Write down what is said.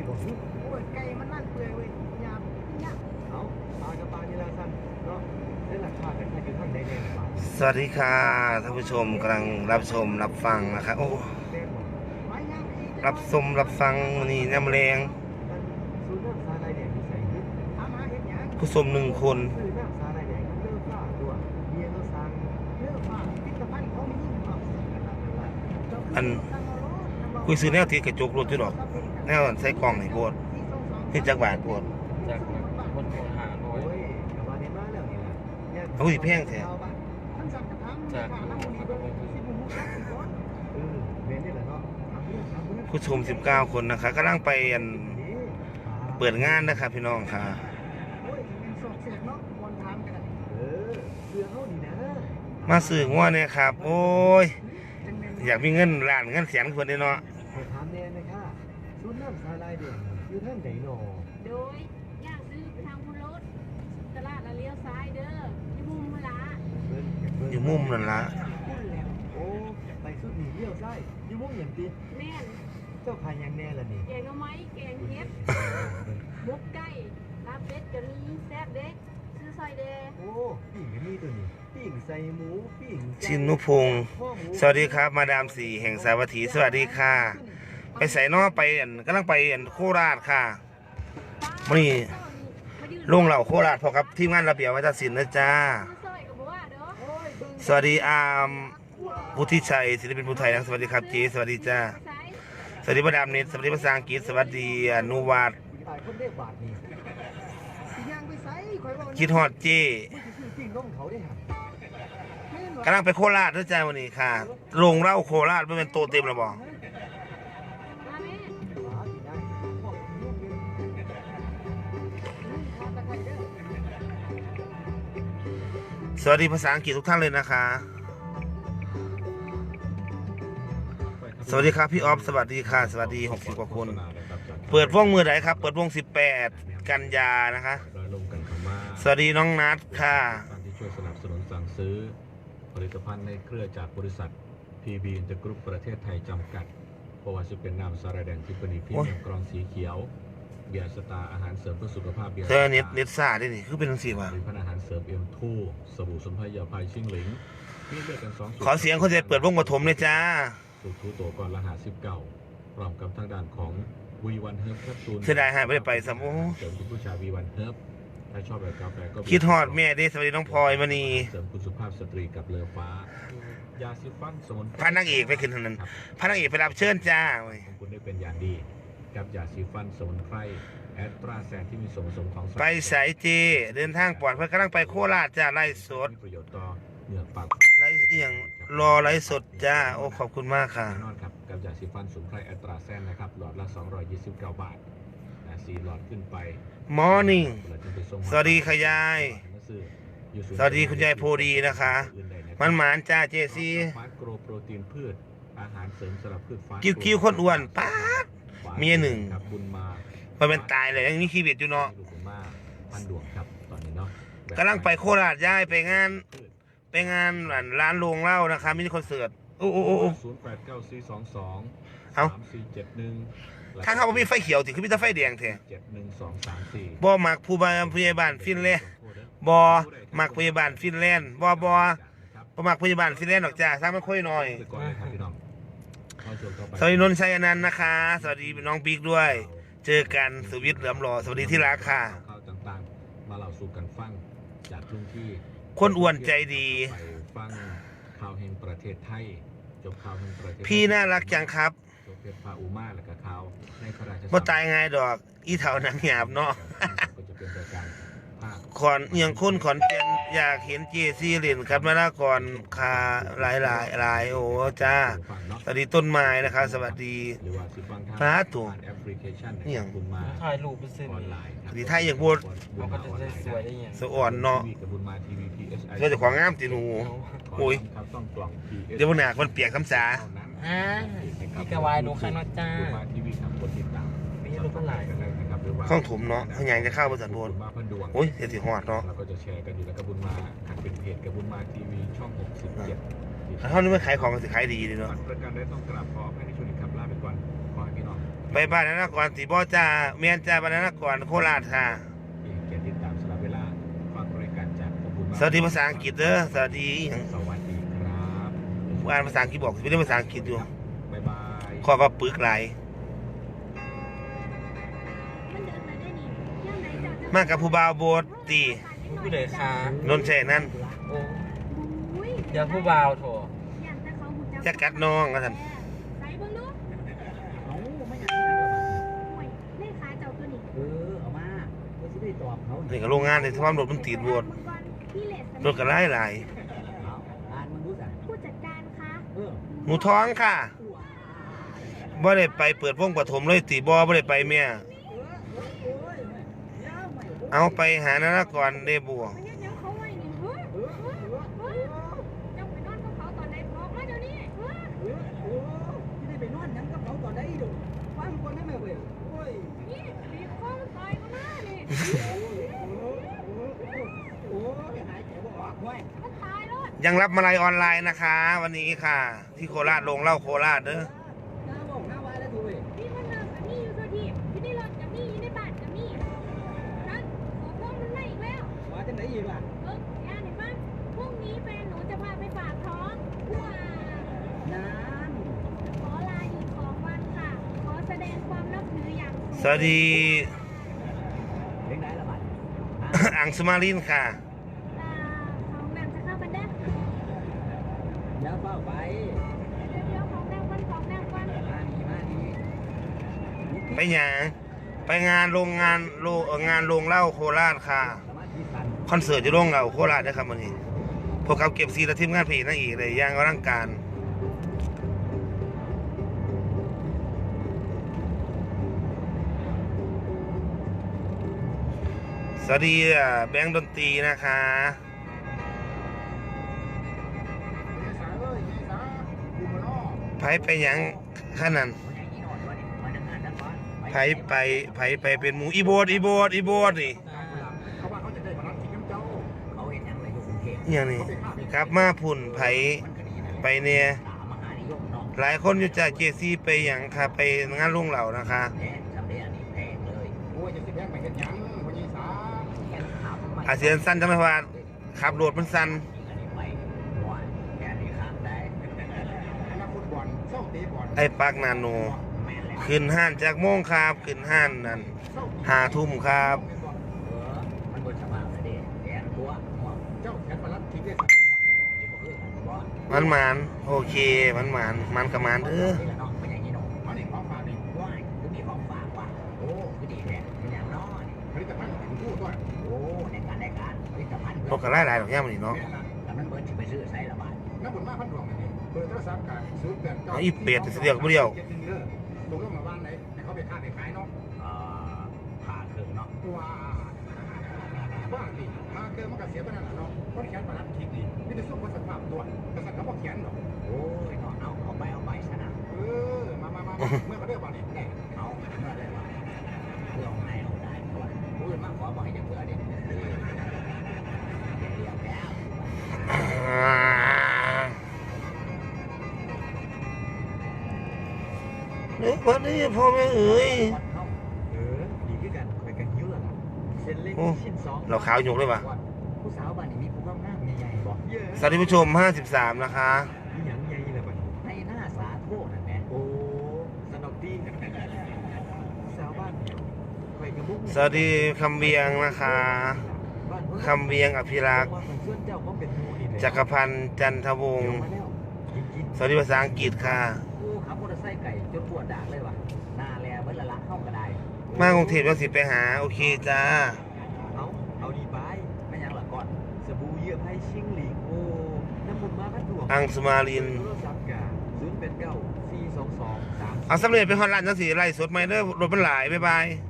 ี่บ่โอ้ยไก่มันนั่นเปื่อยเว้ยยามเนี่ยเอาปลากระปลานี่ละสั้นเนาะได้ราคากันถ้าอยู่ทางใดแน่ล่าสวัสดีค่ะท่านผู้ชมกำลังรับชมรับฟังนะครับโอ้แม่นบ่ไม้ยามอีกรับชมรับฟังนี่น้ำแรงมันซื้อน้ำสาลายแดงที่ใส่นี่ถามหาเห็ดหยังผู้ชมหนึ่งคนซื้อน้ำสาลายแดงเลิกผ้าตัวเมียเราสั่งเลือกว่าพิพิธภัณฑ์เขามียิ่งกว่าอันคุยซื้อแนวที่กระจกรถอยู่ดอก แนวใส่กล่องนี่โพดที่จักบาทโพดจากคนโทรหาร้อโอ้ยยกระบานี้มาแล้วนี่ล่ะเนี่ยเอาสิแพงแท้ท่านสั่งกระทำจากค่ะน้ำมันดีเบอร์สิบหกสิบก้อนเออแม่นนี่แหละเนาะทำเรื่องทำเรื่องผู้ชม 19 คนนะคะกำลังไปอันนี่เปิดงานนะครับพี่น้องค่ะโอ้ยเป็นศอกเสียเนาะมวนทานกันเออเสื้อเฮานี่นะมาซื้องัวเนี่ยครับ โอ้ยจังแม่นอยากมีเงินล้านเงินแสนคนเด้เนาะ ขอถามแน่นะคะศู นย์น้ำสาลายแดงอยู่ทางใดหนอโดยย่างซื้อไปทางพุนรถตลาดละเลี้ยวซ้ายเด้อที่มุมพละเบิ่งเบิ่งอยู่มุมนั่นละพูดแล้วโอ้ไปสุดหนีเลี้ยวซ้ายอยู่มุมอย่างติแม่นเจ้าขายหยังแน่ล่ะนี่แกงเอาไหม้แกงเฮ็ดมุกไก่ลาบเป็ดกะมีแซ่บเด็กซื้อซอยเดโอ้ปิ้งก็มีตัวนี้ปิ้งใส่หมูปิ้งไก่ชินนุพงศ์สวัสดีครับ มาดามสี่แห่งสาวัตถีสวัสดีค่ะ ไปใส่นอไปอันกำลังไปอันโคราชค่ะมื้อนี้ลุงเหล่าโคราชพอกับทีมงานระเบียบวัฒนศิลป์นะจ้า สวัสดีอามวุฒิชัยศิลปินผู้ไทยนะสวัสดีครับเจสวัสดีจ้า สวัสดีประดามน็ตสวัสดีภาษาอังกฤษสวัสดีอนุวัตายคนเรียกบาทนี่สิย่างไปไสข่อยว่าคิดฮอดเจมึงสิซื้อปิ้งน้องเขาได้ห่ะแม่นบ่กำลังไปโคราชนะจ้าวันนี้ค่ะโรงเหล่าโคราชไม่เป็นโตเต็มแล้วบ่มา สวัสดีภาษาอังกฤษทุกท่านเลยนะคะ สวัสดีครับพี่ออฟสวัสดีค่ะ สวัสดี60กว่าคน เปิดวงมือไหนครับ เปิดวง18 กันยานะคะรอยลงกันคำว่าสวัสดีน้องนัทค่ะการที่ช่วยสนับสนุนสั่งซื้อ ผลิตภัณฑ์ในเครือจากบริษัท PB i n t e r Group ประเทศไทยจำกัดเพราะว่าจะเป็นน้ำสาระแดงที่ปนิพิมโอ้ยพ์กรองสีเขียว เบียร์สตาร์อาหารเสริมเพื่อสุขภาพเบียร์เธอเน็ตเน็ตซ่าด้วยนี่คือเป็นจังซี่ว่ะผลิตภัณฑ์อาหารเสริมเอ็มทูสบู่สมุนไพรยาพายชิงหลิงมีเลือกกันสองสูตรขอเสียงคนจะเปิดวงปฐมเลยจ้าสูตรทูโตก่อนละหาสิบเก้าพร้อมกับทางด้านของวีวันเฮิร์บแคปซูลเสียดายหายไปได้ไปสามโอ้เสริมคุณผู้ชายวีวันเฮิร์บถ้าชอบแบบกาแฟก็คิดฮอดแม่เด้สวัสดีน้องพลอยมณีเสริมคุณสุภาพสตรีกับเลอฟ้ายาซิฟันสมุนไพรพานางเอกไปขึ้นทางนั้นครับพานางเอกไปรับเชิญจ้าเว้ยของคุณได้เป็นอย่างดี กับยาซีฟันสมุนไพรแอดตราแซนที่มีส่วนผสมของสารไปสายเจเดินทางปลอดภัยกำลังไปโคราชจ้าไล่สดมีประโยชน์ต่อเหงือกปากไล่เอียงรอไล่สดจ้าโอ้ขอบคุณมากค่ะแน่นอนครับกับยาซีฟันสมุนไพรแอดตราแซนนะครับหลอดละ 229 บาทนะสีหลอดขึ้นไป Morning หลอดขึ้นไปส่งสวัสดีค่ะยาย สวัสดีคุณยายโพดีนะคะ มันหมานจ้าเจซีฟาสโกรโปรตีนพืชอาหารเสริมสำหรับพืชฟาสกิ้วกิ้วคนอ้วนป๊าด เมียหนึ่ง ครับบุญมามันเป็นตายเลยยังมีชีวิตอยู่เนาะลูกบุญมาพันดวงครับตอนนี้เนาะกำลังไปโคราชย้ายไปงาน ไปงานร้านโรงเหล้านะคะมินิคอนเสิร์ตโอ้โอ้โอ้โอ้ ศูนย์แปดเก้าสี่สองสองเอ้า สามสี่เจ็ดหนึ่งทางเขาบ่มีไฟเขียวถึงคือมีแต่ไฟแดงแท้เจ็ดหนึ่งสองสามสี่บ่มักผู้บาผู้ใหญ่บ้านฟินแลนด์บ่มักผู้ใหญ่บ้านฟินแลนด์บ่บ่บ่มักผู้ใหญ่บ้านฟินแลนด์ดอกจ้าถ้ามันค่อยน้อยไปก่อนเลยครับ สวัสดีนนท์ชัยอนันต์นะคะ สวัสดีน้องบิ๊กด้วย เจอกันสุวิทย์เหลือมหล่อสวัสดีที่รักค่ะข่าวต่างๆ มาเล่าสู่กันฟังจากทุกที่คนอ้วนใจดีไปฟังข่าวแห่งประเทศไทยจบข่าวแห่งประเทศไทยพี่น่ารักจังครับจบเพชรพาอูมาแล้วก็ข่าวในพระราชบ่ตายง่ายดอกอีเท่านังหยาบเนาะก็จะเป็นรายการภาคขอนเอียงคนขอนเป็นอยากเห็นเจซี่เล่นครับมาลากรคาหลายหลายหลายโอ้จ้าฟังเนาะส วัสดีต้นไม้นะครับ สวัสดีหรือว่าสิฟังทางสาธุผ่านแอปพลิเคชันเนี่ยบุญมาถ่ายรูปไปซื้อออนไลน์ครับสวัสดีไทยอย่างบดมันก็จะได้สวยได้ยังสะอ่อนเนาะกับบุญมาทีวีพีเอสไอเพื่อจะของงามติหนูโอ้ยครับต้องกล่อง PS เดี๋ยววันหนักมันเปียกคำสาเท่านั้นอ่าพี่กะวายดูข้างนอกจ้าบุญมาทีวีครับกดติดตามมีรูปเท่าไหร่กันเลยนะครับหรือว่าข้องถมเนาะข้างยางจะเข้าบริษัทโบนบุญมาพันดวงโอ้ยเสียสิหอดเนาะเราก็จะแชร์กันอยู่แล้วกับบุญมาหักเป็นเพจกับบุญมาทีวีช่อง67 ถ้าเขานี่ไม่ขายของก็สิขายดีเลยเนาะประกันได้ต้องกราบขออภัยในช่วงนี้ครับลาไปก่อนขอให้พี่น้องไปบ้านนครสีบ่จ้าเมียนจ้าบ้านนครโคราชค่ะที่เกียรติติดตามสลับเวลาฝากรายการจากขอบคุณมากสวัสดีภาษาอังกฤษเด้อสวัสดีอิหยังสวัสดีครับอ่านภาษาอังกฤษบอกไม่ได้ภาษาอังกฤษอยู่บ๊ายบายขอว่าปึกหลายมันเดินมาได้นี่ย่างไหนเจ้าจะมากับผู้บ่าวโบสตีผู้ใดคะนนท์แช่นั่นโอ้อุ้ยเดี๋ยวผู้บ่าวโถ จะกัดน้องนะท่านใส่เบิ่งดูเอาไม่อยากห่วยเลขาเจ้าตัวนี้เออเอามาเพื่อจะได้ตอบเขานี่ก็โรงงานในความรถมันติดโบสพี่เลสรถก็หลายหลายเอาอ่านมันรู้จักผู้จัดการคะเออหมูท้องค่ะบ่ได้ไปเปิดวงปฐมเลยตีบ่บ่ได้ไปเมียโอ้ยยาวไม่โอ้ยเอาไปหานนครเดบัวมันยังยังเขาไว้ ยังรับมาลัยออนไลน์นะคะ วันนี้ค่ะ ที่โคราชลงเหล่าโคราชเด้อน้าบอกน้าว่าแล้วถูกนี่มันเริ่มกับนี่ยู่ตัวที่อยู่ในรถกับนี่ยู่ในบ้านกับนี่ขอพวกมันไม่อีกแล้วว่าจังไหนอีกล่ะเออย่าเห็นนี้แฟนหนูจะพาไปฝากท้องน้ำขอลาอยู่สองวันค่ะขอแสดี อังสุมารินค่ะอ่าของแบมจะเข้ากันได้เดี๋ยวเฝ้าไปเดี๋ยวๆของแบมวันของแบมวันมานี่มานี่ไปหยังไปงานโรงงานโรงเอ่องานโรงเหล่าโคราชค่ะ สมาธิสั้นคอนเสิร์ตจะโรงเหล่าโคราชนะครับวันนี้พวกเขาเก็บซีและทีมงานเพลงนั่นอีกเลยย่างกำลังการ วัสดีอะแบงค์ดนตรีนะคะไผไปยังขนาดไผไปไผไปเป็นหมูอีโบดอีโบดอีโบดนี่เขาว่าเขาจะได้มารังน้ำเจ้าเขาเห็นยังไงอยู่างนี้ครับมาพุ่นไผไปเนี่ยหลายคนอยู่จากเจซีไปอย่างค่ะไปงานลุงเหล่านะคะ อาเซียนสั้นจังเลยว่าขับรถมันสั้นไอ้ปักนาโน ขึ้นห้านจากโมงครับ ขึ้นห้านนั่นหาทุ่มครับมันบนสภาพนะเด็แกนตัวหัวเจ้าแขนมารับมันหมานโอเคมันหมานมันกับมานเด้ออ ตภัณฑ์ของผู้ด้วยโอ้ในการในการผลิตภัณฑ์รถก็ไล่หลายดอกแย่มันนี่เนาะแม่นะแต่มันเบิร์ดที่ไปซื้อใช้ละบาทน้ำบุญมาพันดวงนี่เบอร์โทรศัพท์กันศูนย์แปดเก้าเอาอีเป็ดเสียกับเดียวจ็ดหนึ่งเด้อลงเรื่องมาบ้านไหนให้เขาไปค้าไปขายเนาะเอ่อผ่าเครื่องเนาะว้าบ้าดิมาเกินมันก็เสียไปนั่นแหละเนาะเพราะแขนมารับทิ้งนี่มีแต่สู้คนสัมผัสตัวแต่สัตว์เขาบอกแขนเนาะโอ้ยเนาะเอาเอาไปเอาไปซะนะเออมามามาเมื่อเขาเรียกว่านี่แน่เอาเมื่อไรวะ วันนี้พ่อแม่เอ๋ยเออดีกันกันยอะล่ะเส้นเล็กชิ้นสองเราขาวหยกเลยว่ะผู้สาวบ้านนี้มีผู้ก้ามหน้าใหญ่บอสวัสดีผู้ชม 53 นะคะมีหยังใหญ่เลยบัดในหน้าสาโทนั่นแหละโอ้สนุกดีสาวบ้านเนี่ยไปกับมุกสวัสดีคำเวียงนะคะคำเวียงอภิรักษ์จักรพันธ์จันทวงศ์สวัสดีภาษาอังกฤษค่ะ เบิ้ลละละเข้ากระไดมากรุงเทพแล้วสิไปหา โอเคจ้า เอาเอาดีไปไม่ยังละก่อนสบู่เยื่อไผ่ชิงหลีกโอ้น้ำมันมาพัดดวงอังสุมาริน โทรศัพท์กาศูนย์เป็นเก้าสี่สองสองสาม เอาสำเร็จไปฮอนร้านจังสีไล่สดไหมเด้อรถมันหลาย บ๊ายบายโ